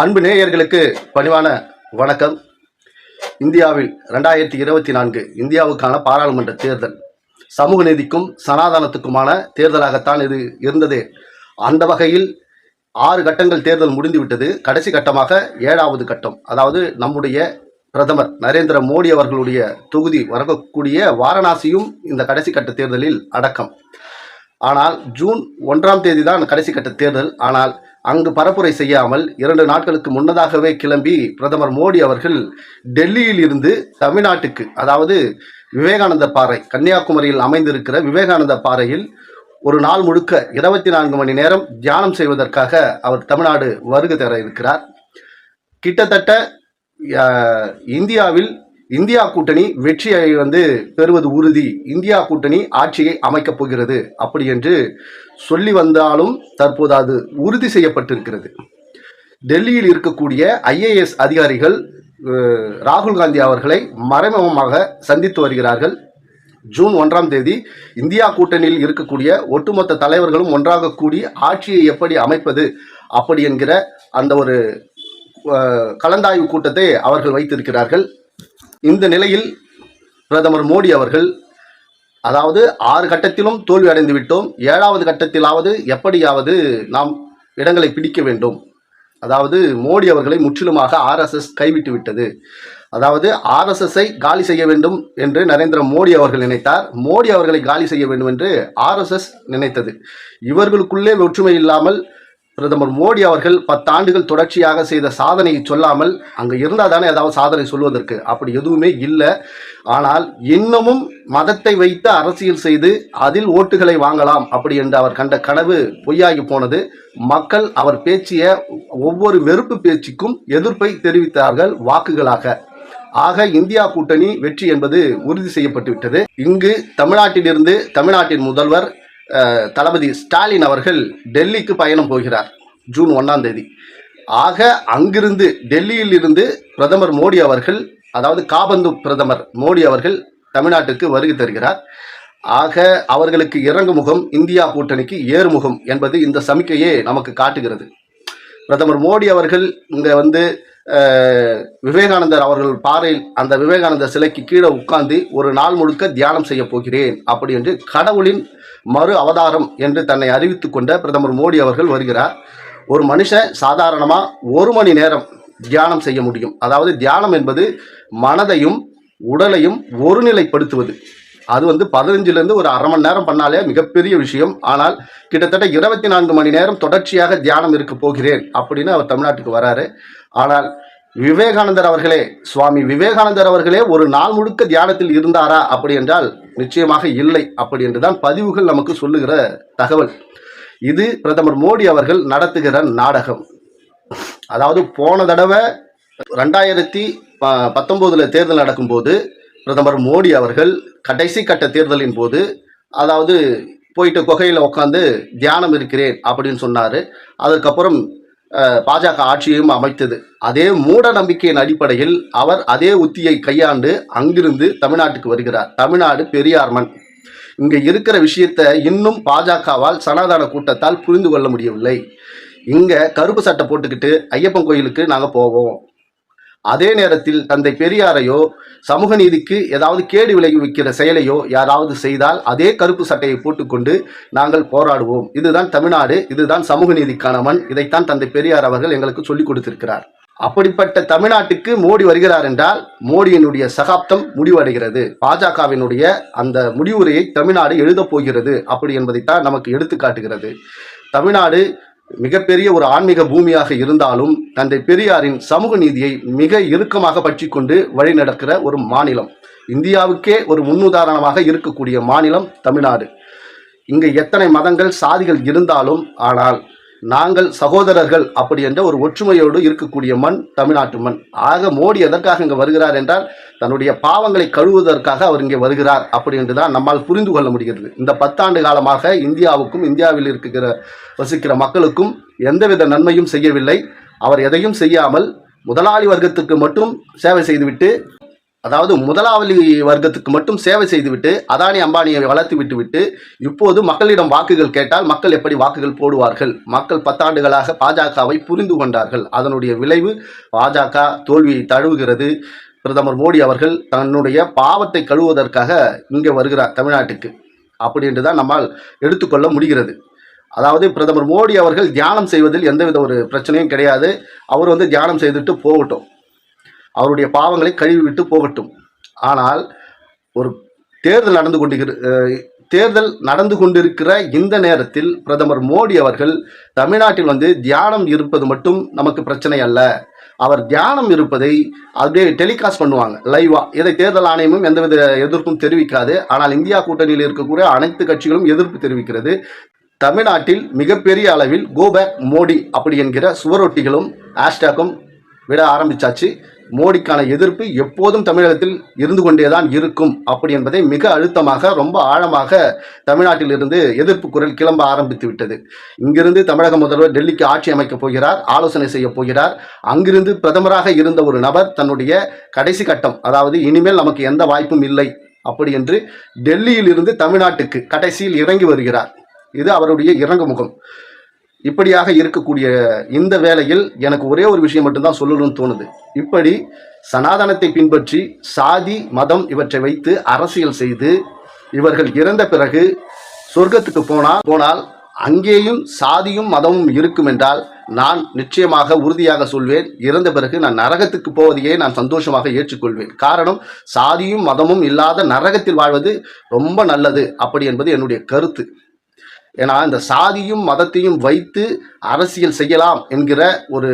அன்பு நேயர்களுக்கு பணிவான வணக்கம். இந்தியாவில் ரெண்டாயிரத்தி இருபத்தி நான்கு இந்தியாவுக்கான பாராளுமன்ற தேர்தல். சமூக நீதிக்கும் சனாதனத்துக்குமான தேர்தலாகத்தான் இது இருந்தது. அந்த வகையில் ஆறு கட்டங்கள் தேர்தல் முடிந்துவிட்டது. கடைசி கட்டமாக ஏழாவது கட்டம். அதாவது நம்முடைய பிரதமர் நரேந்திர மோடி அவர்களுடைய தொகுதி வரக்கூடிய வாரணாசியும் இந்த கடைசி கட்ட தேர்தலில் அடக்கம். ஆனால் ஜூன் ஒன்றாம் தேதி தான் கடைசி கட்ட தேர்தல். ஆனால் அங்கு பரப்புரை செய்யாமல் இரண்டு நாட்களுக்கு முன்னதாகவே கிளம்பி பிரதமர் மோடி அவர்கள் டெல்லியில் இருந்து தமிழ்நாட்டுக்கு அதாவது விவேகானந்த பாறை கன்னியாகுமரியில் அமைந்திருக்கிற விவேகானந்த பாறையில் ஒரு நாள் முழுக்க இருபத்தி நான்கு மணி நேரம் தியானம் செய்வதற்காக அவர் தமிழ்நாடு வருகை தர இருக்கிறார். கிட்டத்தட்ட இந்தியாவில் இந்தியா கூட்டணி வெற்றியை வந்து பெறுவது உறுதி. இந்தியா கூட்டணி ஆட்சியை அமைக்கப் போகிறது. அப்படி என்று சொல்லி வந்தாலும் தற்போது அது உறுதி செய்யப்பட்டிருக்கிறது. டெல்லியில் இருக்கக்கூடிய ஐஏஎஸ் அதிகாரிகள் ராகுல் காந்தி அவர்களை மறைமுகமாக சந்தித்து வருகிறார்கள். ஜூன் ஒன்றாம் தேதி இந்தியா கூட்டணியில் இருக்கக்கூடிய ஒட்டுமொத்த தலைவர்களும் ஒன்றாக கூடி ஆட்சியை எப்படி அமைப்பது அப்படி என்கிற அந்த ஒரு கலந்தாய்வு கூட்டத்தை அவர்கள் வைத்திருக்கிறார்கள். இந்த நிலையில் பிரதமர் மோடி அவர்கள் அதாவது ஆறு கட்டத்திலும் தோல்வி அடைந்து விட்டோம். ஏழாவது கட்டத்திலாவது எப்படியாவது நாம் இடங்களை பிடிக்க வேண்டும். அதாவது மோடி அவர்களை முற்றிலுமாக ஆர்எஸ்எஸ் கைவிட்டு விட்டது. அதாவது ஆர்எஸ்எஸ்ஐ காலி செய்ய வேண்டும் என்று நரேந்திர மோடி அவர்கள் நினைத்தார். மோடி அவர்களை காலி செய்ய வேண்டும் என்று ஆர்எஸ்எஸ் நினைத்தது. இவர்களுக்குள்ளே ஒற்றுமை இல்லாமல் பிரதமர் மோடி அவர்கள் பத்தாண்டுகள் தொடர்ச்சியாக செய்த சாதனையை சொல்லாமல் அங்கே இருந்தால் தானே ஏதாவது சாதனை சொல்வதற்கு அப்படி எதுவுமே இல்லை. ஆனால் இன்னமும் மதத்தை வைத்து அரசியல் செய்து அதில் ஓட்டுகளை வாங்கலாம் அப்படி என்று அவர் கண்ட கனவு பொய்யாகி போனது. மக்கள் அவர் பேச்சிய ஒவ்வொரு வெறுப்பு பேச்சுக்கும் எதிர்ப்பை தெரிவித்தார்கள் வாக்குகளாக. ஆக இந்தியா கூட்டணி வெற்றி என்பது உறுதி செய்யப்பட்டுவிட்டது. இங்கு தமிழ்நாட்டிலிருந்து தமிழ்நாட்டின் முதல்வர் தளபதி ஸ்டாலின் அவர்கள் டெல்லிக்கு பயணம் போகிறார் ஜூன் ஒன்றாம் தேதி. ஆக அங்கிருந்து டெல்லியில் இருந்து பிரதமர் மோடி அவர்கள் அதாவது காபந்து பிரதமர் மோடி அவர்கள் தமிழ்நாட்டுக்கு வருகை தருகிறார். ஆக அவர்களுக்கு இறங்குமுகம் இந்தியா கூட்டணிக்கு ஏறுமுகம் என்பது இந்த சமிக்கையே நமக்கு காட்டுகிறது. பிரதமர் மோடி அவர்கள் இங்கே வந்து விவேகானந்தர் அவர்கள் பாறையில் அந்த விவேகானந்தர் சிலைக்கு கீழே உட்கார்ந்து ஒரு நாள் முழுக்க தியானம் செய்ய போகிறேன். அப்படி என்று கடவுளின் மறு அவதாரம் என்று தன்னை அறிவித்து கொண்ட பிரதமர் மோடி அவர்கள் வருகிறார். ஒரு மனுஷன் சாதாரணமாக ஒரு மணி நேரம் தியானம் செய்ய முடியும். அதாவது தியானம் என்பது மனதையும் உடலையும் ஒருநிலைப்படுத்துவது. அது வந்து பதினஞ்சுலேருந்து ஒரு அரை மணி நேரம் பண்ணாலே மிகப்பெரிய விஷயம். ஆனால் கிட்டத்தட்ட இருபத்தி நான்கு மணி நேரம் தொடர்ச்சியாக தியானம் இருக்க போகிறேன் அப்படின்னு அவர் தமிழ்நாட்டுக்கு வராரு. ஆனால் விவேகானந்தர் அவர்களே சுவாமி விவேகானந்தர் அவர்களே ஒரு நாள் முழுக்க தியானத்தில் இருந்தாரா அப்படி என்றால் நிச்சயமாக இல்லை அப்படி என்றுதான் பதிவுகள் நமக்கு சொல்லுகிற தகவல். இது பிரதமர் மோடி அவர்கள் நடத்துகிற நாடகம். அதாவது போன தடவை ரெண்டாயிரத்தி ப- பத்தொன்பதுல தேர்தல் நடக்கும்போது பிரதமர் மோடி அவர்கள் கடைசி கட்ட தேர்தலின் போது அதாவது போயிட்டு குகையில் உட்காந்து தியானம் இருக்கிறேன் அப்படின்னு சொன்னார். அதுக்கப்புறம் பாஜக ஆட்சியையும் அமைத்தது. அதே மூட நம்பிக்கையின் அடிப்படையில் அவர் அதே உத்தியை கையாண்டு அங்கிருந்து தமிழ்நாட்டுக்கு வருகிறார். தமிழ்நாடு பெரியார் மண். இங்கே இருக்கிற விஷயத்தை இன்னும் பாஜகவால் சனாதன கூட்டத்தால் புரிந்து கொள்ள முடியவில்லை. இங்கே கருப்பு சட்டை போட்டுக்கிட்டு ஐயப்பன் கோயிலுக்கு நாங்கள் போவோம். அதே நேரத்தில் தந்தை பெரியாரையோ சமூக நீதிக்கு ஏதாவது கேடு விளைவிக்கிற செயலையோ யாராவது செய்தால் அதே கருப்பு சட்டையை போட்டுக்கொண்டு நாங்கள் போராடுவோம். இதுதான் தமிழ்நாடு இதுதான் சமூக நீதிக்கான மண். இதைத்தான் தந்தை பெரியார் அவர்கள் எங்களுக்கு சொல்லிக் கொடுத்திருக்கிறார். அப்படிப்பட்ட தமிழ்நாட்டுக்கு மோடி வருகிறார் என்றால் மோடியினுடைய சகாப்தம் முடிவடைகிறது. பாஜகவினுடைய அந்த முடிவுரையை தமிழ்நாடு எழுதப் போகிறது. அப்படி என்பதைத்தான் நமக்கு எடுத்து காட்டுகிறது. தமிழ்நாடு மிகப்பெரிய ஒரு ஆன்மீக பூமியாக இருந்தாலும் தந்தை பெரியாரின் சமூக நீதியை மிக இறுக்கமாக பற்றி கொண்டு வழிநடக்கிற ஒரு மாநிலம். இந்தியாவுக்கே ஒரு முன்னுதாரணமாக இருக்கக்கூடிய மாநிலம் தமிழ்நாடு. இங்கு எத்தனை மதங்கள் சாதிகள் இருந்தாலும் ஆனால் நாங்கள் சகோதரர்கள் அப்படி என்ற ஒரு ஒற்றுமையோடு இருக்கக்கூடிய மண் தமிழ்நாட்டு மண். ஆக மோடி எதற்காக இங்கே வருகிறார் என்றால் தன்னுடைய பாவங்களை கழுவுவதற்காக அவர் இங்கே வருகிறார் அப்படி என்று தான் நம்மால் புரிந்து கொள்ள முடிகிறது. இந்த பத்தாண்டு காலமாக இந்தியாவுக்கும் இந்தியாவில் இருக்கிற வசிக்கிற மக்களுக்கும் எந்தவித நன்மையும் செய்யவில்லை. அவர் எதையும் செய்யாமல் முதலாளி வர்க்கத்துக்கு மட்டும் சேவை செய்துவிட்டு அதாவது முதலாவலி வர்க்கத்துக்கு மட்டும் சேவை செய்துவிட்டு அதானி அம்பானியை வளர்த்து விட்டு விட்டு இப்போது மக்களிடம் வாக்குகள் கேட்டால் மக்கள் எப்படி வாக்குகள் போடுவார்கள்? மக்கள் பத்தாண்டுகளாக பாஜகவை புரிந்து கொண்டார்கள். அதனுடைய விளைவு பாஜக தோல்வியை தழுவுகிறது. பிரதமர் மோடி அவர்கள் தன்னுடைய பாவத்தை கழுவுவதற்காக இங்கே வருகிறார் தமிழ்நாட்டுக்கு. அப்படி என்று தான் நம்மால் எடுத்துக்கொள்ள முடிகிறது. அதாவது பிரதமர் மோடி அவர்கள் தியானம் செய்வதில் எந்தவித ஒரு பிரச்சனையும் கிடையாது. அவர் வந்து தியானம் செய்துட்டு போகட்டும். அவருடைய பாவங்களை கழுவி விட்டு போகட்டும். ஆனால் ஒரு தேர்தல் நடந்து கொண்டிருக்கிற தேர்தல் நடந்து கொண்டிருக்கிற இந்த நேரத்தில் பிரதமர் மோடி அவர்கள் தமிழ்நாட்டில் வந்து தியானம் இருப்பது மட்டும் நமக்கு பிரச்சனை அல்ல. அவர் தியானம் இருப்பதை அப்படியே டெலிகாஸ்ட் பண்ணுவாங்க லைவா. இதை தேர்தல் ஆணையமும் எந்தவித எதிர்ப்பும் தெரிவிக்காது. ஆனால் இந்தியா கூட்டணியில் இருக்கக்கூடிய அனைத்து கட்சிகளும் எதிர்ப்பு தெரிவிக்கிறது. தமிழ்நாட்டில் மிகப்பெரிய அளவில் கோபேக் மோடி அப்படி என்கிற சுவரொட்டிகளும் ஹேஷ்டேக்கும் விட ஆரம்பிச்சாச்சு. மோடிக்கான எதிர்ப்பு எப்போதும் தமிழகத்தில் இருந்து கொண்டேதான் இருக்கும். அப்படி என்பதை மிக அழுத்தமாக ரொம்ப ஆழமாக தமிழ்நாட்டில் இருந்து எதிர்ப்பு குரல் கிளம்ப ஆரம்பித்து விட்டது. இங்கிருந்து தமிழக முதல்வர் டெல்லிக்கு ஆட்சி அமைக்கப் போகிறார் ஆலோசனை செய்ய போகிறார். அங்கிருந்து பிரதமராக இருந்த ஒரு நபர் தன்னுடைய கடைசி கட்டம் அதாவது இனிமேல் நமக்கு எந்த வாய்ப்பும் இல்லை அப்படி என்று டெல்லியில் இருந்து தமிழ்நாட்டுக்கு கடைசியில் இறங்கி வருகிறார். இது அவருடைய இறங்கு முகம் இப்படியாக இருக்கக்கூடிய இந்த வேளையில் எனக்கு ஒரே ஒரு விஷயம் மட்டும்தான் சொல்லணும்னு தோணுது. இப்படி சனாதனத்தை பின்பற்றி சாதி மதம் இவற்றை வைத்து அரசியல் செய்து இவர்கள் இறந்த பிறகு சொர்க்கத்துக்கு போனால் போனால் அங்கேயும் சாதியும் மதமும் இருக்கும் என்றால் நான் நிச்சயமாக உறுதியாக சொல்வேன். இறந்த பிறகு நான் நரகத்துக்கு போவதையே நான் சந்தோஷமாக ஏற்றுக்கொள்வேன். காரணம் சாதியும் மதமும் இல்லாத நரகத்தில் வாழ்வது ரொம்ப நல்லது. அப்படி என்பது என்னுடைய கருத்து. ஏன்னா இந்த சாதியும் மதத்தையும் வைத்து அரசியல் செய்யலாம் என்கிற ஒரு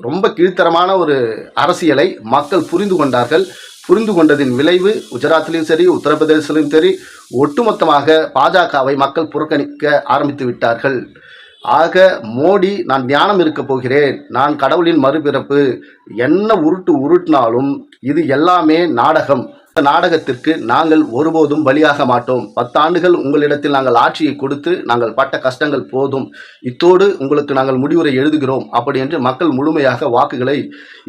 ரொம்ப கீழ்த்தரமான ஒரு அரசியலை மக்கள் புரிந்து கொண்டார்கள். புரிந்து கொண்டதின் விளைவு குஜராத்திலும் சரி உத்தரப்பிரதேசத்திலும் சரி ஒட்டுமொத்தமாக பாஜகவை மக்கள் புறக்கணிக்க ஆரம்பித்து விட்டார்கள். ஆக மோடி நான் தியானம் இருக்க போகிறேன் நான் கடவுளின் மறுபிறப்பு என்ன உருட்டு உருட்டினாலும் இது எல்லாமே நாடகம். நாடகத்திற்கு நாங்கள் ஒருபோதும் பலியாக மாட்டோம். பத்தாண்டுகள் உங்களிடத்தில் நாங்கள் ஆட்சியை கொடுத்து நாங்கள் பட்ட கஷ்டங்கள் போதும். இத்தோடு உங்களுக்கு நாங்கள் முடிவுரை எழுதுகிறோம். அப்படி என்று மக்கள் முழுமையாக வாக்குகளை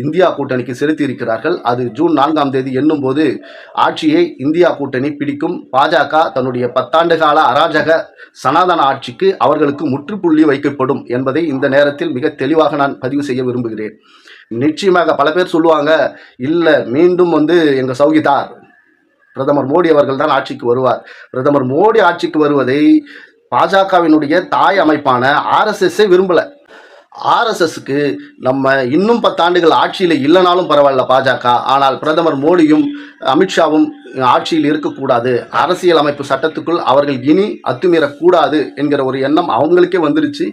இந்தியா கூட்டணிக்கு செலுத்தியிருக்கிறார்கள். அது ஜூன் நான்காம் தேதி எண்ணும் போது ஆட்சியை இந்தியா கூட்டணி பிடிக்கும். பாஜக தன்னுடைய பத்தாண்டு கால அராஜக சனாதன ஆட்சிக்கு அவர்களுக்கு முற்றுப்புள்ளி வைக்கப்படும் என்பதை இந்த நேரத்தில் மிக தெளிவாக நான் பதிவு செய்ய விரும்புகிறேன். நிச்சயமாக பல பேர் சொல்லுவாங்க இல்லை மீண்டும் வந்து எங்கள் சௌகிதார் பிரதமர் மோடி அவர்கள் தான் ஆட்சிக்கு வருவார். பிரதமர் மோடி ஆட்சிக்கு வருவதை பாஜகவினுடைய தாய் அமைப்பான ஆர்எஸ்எஸ்ஸே விரும்பலை. ஆர்எஸ்எஸ்க்கு நம்ம இன்னும் பத்தாண்டுகள் ஆட்சியில் இல்லைனாலும் பரவாயில்ல பாஜக. ஆனால் பிரதமர் மோடியும் அமித்ஷாவும் ஆட்சியில் இருக்கக்கூடாது. அரசியல் அமைப்பு சட்டத்துக்குள் அவர்கள் இனி அத்துமீறக்கூடாது என்கிற ஒரு எண்ணம் அவங்களுக்கே வந்துருச்சு.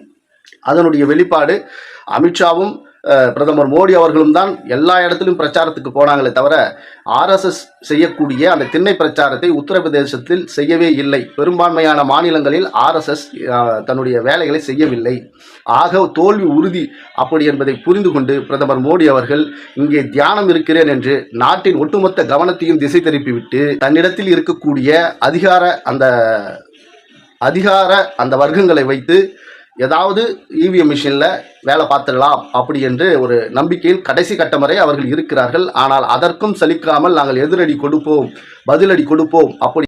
அதனுடைய வெளிப்பாடு அமித்ஷாவும் பிரதமர் மோடி அவர்களும் தான் எல்லா இடத்திலும் பிரச்சாரத்துக்கு போனாங்களே தவிர ஆர்எஸ்எஸ் செய்யக்கூடிய அந்த திண்ணை பிரச்சாரத்தை உத்தரப்பிரதேசத்தில் செய்யவே இல்லை. பெரும்பான்மையான மாநிலங்களில் ஆர்எஸ்எஸ் தன்னுடைய வேலைகளை செய்யவில்லை. ஆக தோல்வி உறுதி அப்படி என்பதை புரிந்து கொண்டு பிரதமர் மோடி அவர்கள் இங்கே தியானம் இருக்கிறேன் என்று நாட்டின் ஒட்டுமொத்த கவனத்தையும் திசை திருப்பிவிட்டு தன்னிடத்தில் இருக்கக்கூடிய அதிகார அந்த அதிகார அந்த வர்க்கங்களை வைத்து ஏதாவது இவிஎம் மிஷினில் வேலை பார்த்துடலாம் அப்படி என்று ஒரு நம்பிக்கையில் கடைசி கட்டம் வரை அவர்கள் இருக்கிறார்கள். ஆனால் அதற்கும் சலிக்காமல் நாங்கள் எதிரடி கொடுப்போம் பதிலடி கொடுப்போம். அப்படி